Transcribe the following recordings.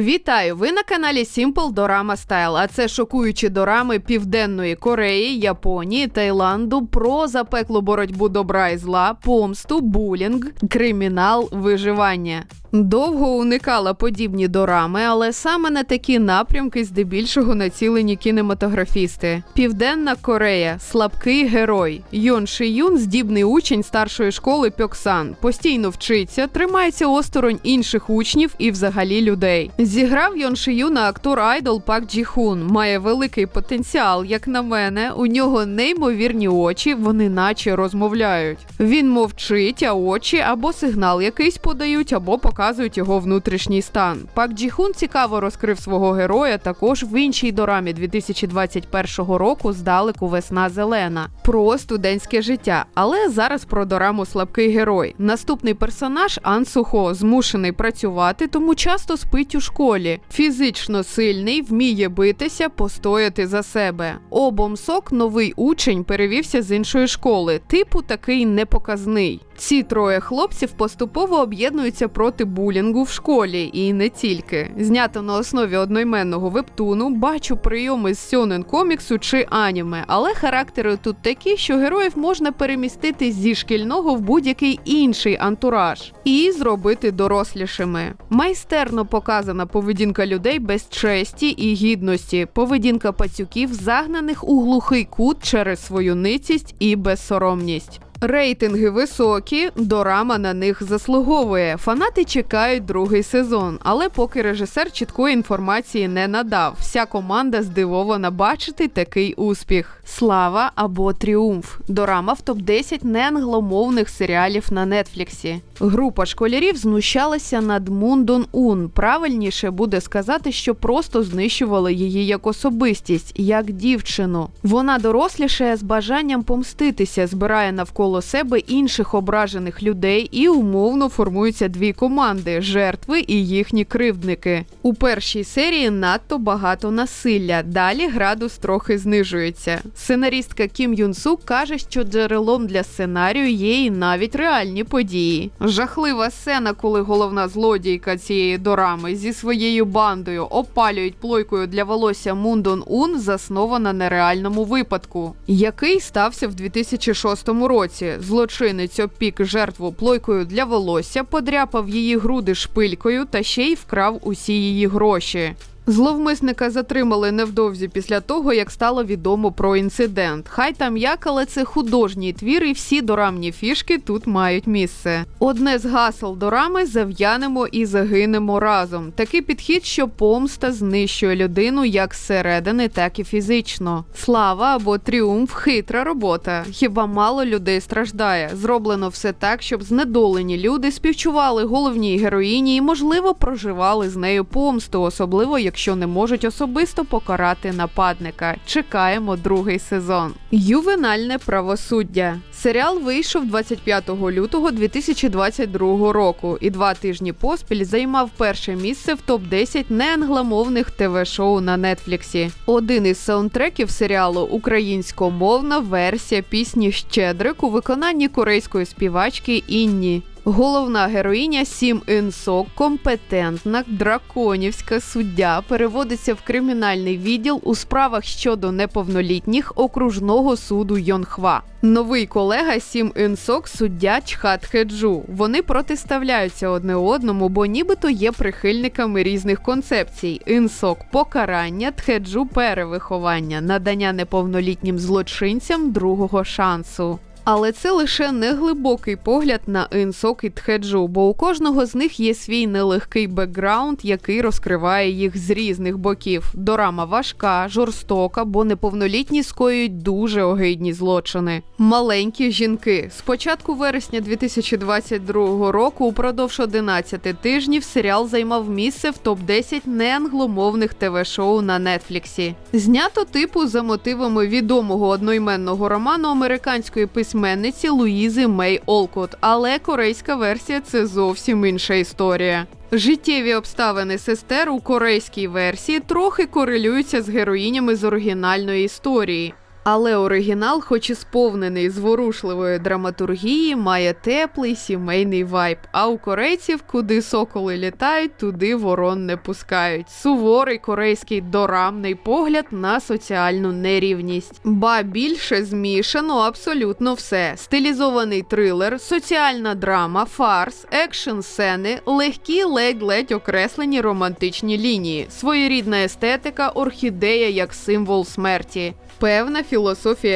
Вітаю! Ви на каналі Simple Dorama Style, а це шокуючі дорами Південної Кореї, Японії, Таїланду про запеклу боротьбу добра і зла, помсту, булінг, кримінал, виживання. Довго уникала подібні дорами, але саме на такі напрямки здебільшого націлені кінематографісти. Південна Корея слабкий герой. Йон Ши Юн здібний учень старшої школи Пьоксан. Постійно вчиться, тримається осторонь інших учнів і взагалі людей. Зіграв Йон Ши Юна актор Айдол Пак Джі Хун. Має великий потенціал, як на мене. У нього неймовірні очі, вони наче розмовляють. Він мовчить, а очі або сигнал якийсь подають, або показують його внутрішній стан. Пак Джі Хун цікаво розкрив свого героя також в іншій дорамі 2021 року здалеку Весна Зелена про студентське життя. Але зараз про дораму слабкий герой. Наступний персонаж Ан Сухо змушений працювати, тому часто спить у школі. Фізично сильний, вміє битися, постояти за себе. Обом сок новий учень перевівся з іншої школи, типу такий непоказний. Ці троє хлопців поступово об'єднуються проти булінгу в школі, і не тільки. Знято на основі одноіменного вебтуну, бачу прийоми з сьонен коміксу чи аніме, але характери тут такі, що героїв можна перемістити зі шкільного в будь-який інший антураж і зробити дорослішими. Майстерно показана поведінка людей без честі і гідності, поведінка пацюків, загнаних у глухий кут через свою ницість і безсоромність. Рейтинги високі, дорама на них заслуговує. Фанати чекають другий сезон, але поки режисер чіткої інформації не надав. Вся команда здивована бачити такий успіх. Слава або тріумф. Дорама в топ 10 неангломовних серіалів на нетфліксі. Група школярів знущалася над Мундон Ун. Правильніше буде сказати, що просто знищували її як особистість, як дівчину. Вона дорослішає з бажанням помститися, збирає навколо себе інших ображених людей і умовно формуються дві команди жертви і їхні кривдники. У першій серії надто багато насилля. Далі градус трохи знижується. Сценаристка Кім Юн Сук каже, що джерелом для сценарію є і навіть реальні події. Жахлива сцена, коли головна злодійка цієї дорами зі своєю бандою опалюють плойкою для волосся Мундон Ун, заснована на реальному випадку, який стався в 2006 році. Злочинець опік жертву плойкою для волосся, подряпав її груди шпилькою та ще й вкрав усі її гроші. Зловмисника затримали невдовзі після того, як стало відомо про інцидент. Хай там як, але це художній твір, і всі дорамні фішки тут мають місце. Одне з гасел дорами зав'янемо і загинемо разом. Такий підхід, що помста знищує людину як зсередини, так і фізично. Слава або тріумф хитра робота. Хіба мало людей страждає? Зроблено все так, щоб знедолені люди співчували головній героїні і, можливо, проживали з нею помсту, особливо як якщо не можуть особисто покарати нападника. Чекаємо другий сезон. Ювенальне правосуддя. Серіал вийшов 25 лютого 2022 року і два тижні поспіль займав перше місце в топ 10 неангломовних ТВ-шоу на Нетфліксі. Один із саундтреків серіалу українськомовна версія пісні Щедрик у виконанні корейської співачки Інні. Головна героїня Сім Інсок, компетентна драконівська суддя, переводиться в кримінальний відділ у справах щодо неповнолітніх окружного суду Йонхва. Новий колега Сім Інсок суддя Чхат Хеджу. Вони протиставляються одне одному, бо нібито є прихильниками різних концепцій: інсок покарання, тхеджу перевиховання, надання неповнолітнім злочинцям другого шансу. Але це лише неглибокий погляд на інсок і тхеджу, бо у кожного з них є свій нелегкий бекграунд, який розкриває їх з різних боків. Дорама важка, жорстока, бо неповнолітні скоюють дуже огидні злочини. Маленькі жінки. З початку вересня 2022 року, упродовж 11 тижнів, серіал займав місце в топ 10 неангломовних ТВ-шоу на Нетфліксі. Знято типу за мотивами відомого одноіменного роману американської письменниці письменниці Луїзи Мей Олкот, але корейська версія це зовсім інша історія. Життєві обставини сестер у корейській версії трохи корелюються з героїнями з оригінальної історії. Але оригінал, хоч і сповнений зворушливої драматургії, має теплий сімейний вайб. А у корейців, куди соколи літають, туди ворон не пускають. Суворий корейський дорамний погляд на соціальну нерівність. Ба більше змішано абсолютно все: стилізований трилер, соціальна драма, фарс, екшн сцени, легкі ледь-ледь окреслені романтичні лінії, своєрідна естетика, орхідея як символ смерті. Певна філософія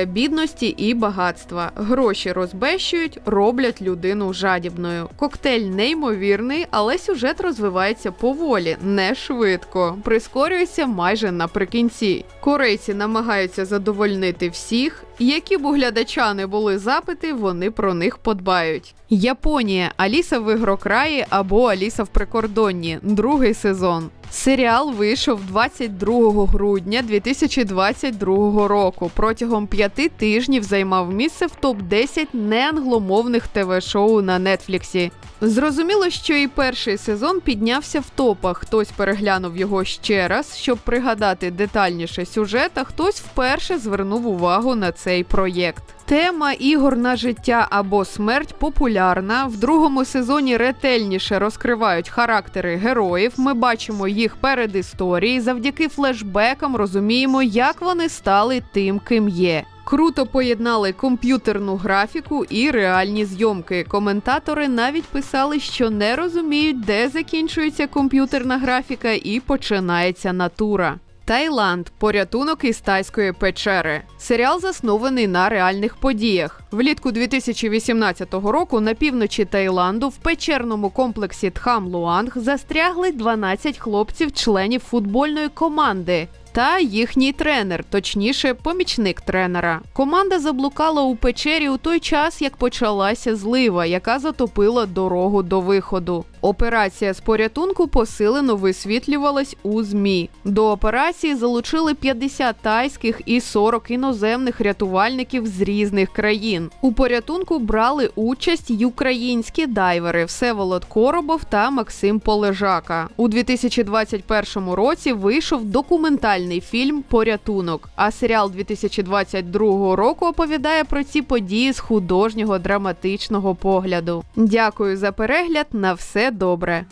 бідності і багатства. Гроші розбещують, роблять людину жадібною. Коктейль неймовірний, але сюжет розвивається поволі, не швидко. Прискорюється майже наприкінці. Корейці намагаються задовольнити всіх. Які б у глядача не були запити, вони про них подбають. Японія Аліса в ігрокраї або Аліса в прикордонні. Другий сезон. Серіал вийшов 22 грудня 2022 року. Протягом п'яти тижнів займав місце в топ 10 неангломовних ТВ-шоу на Нетфліксі. Зрозуміло, що і перший сезон піднявся в топах. Хтось переглянув його ще раз, щоб пригадати детальніше сюжет, а хтось вперше звернув увагу на цей проєкт. Тема ігор на життя або смерть популярна. В другому сезоні ретельніше розкривають характери героїв. Ми бачимо їх передісторії. Завдяки флешбекам розуміємо, як вони стали тим, ким є. Круто поєднали комп'ютерну графіку і реальні зйомки. Коментатори навіть писали, що не розуміють, де закінчується комп'ютерна графіка і починається натура. Таїланд порятунок із тайської печери. Серіал заснований на реальних подіях. Влітку 2018 року на півночі Таїланду в печерному комплексі Тхам Луанг застрягли 12 хлопців-членів футбольної команди. Та їхній тренер, точніше, помічник тренера. Команда заблукала у печері у той час, як почалася злива, яка затопила дорогу до виходу. Операція з порятунку посилено висвітлювалась у ЗМІ. До операції залучили 50 тайських і 40 іноземних рятувальників з різних країн. У порятунку брали участь й українські дайвери Всеволод Коробов та Максим Полежака. У 2021 році вийшов документальний фільм Порятунок. А серіал 2022 року оповідає про ці події з художнього драматичного погляду. Дякую за перегляд. На все добре.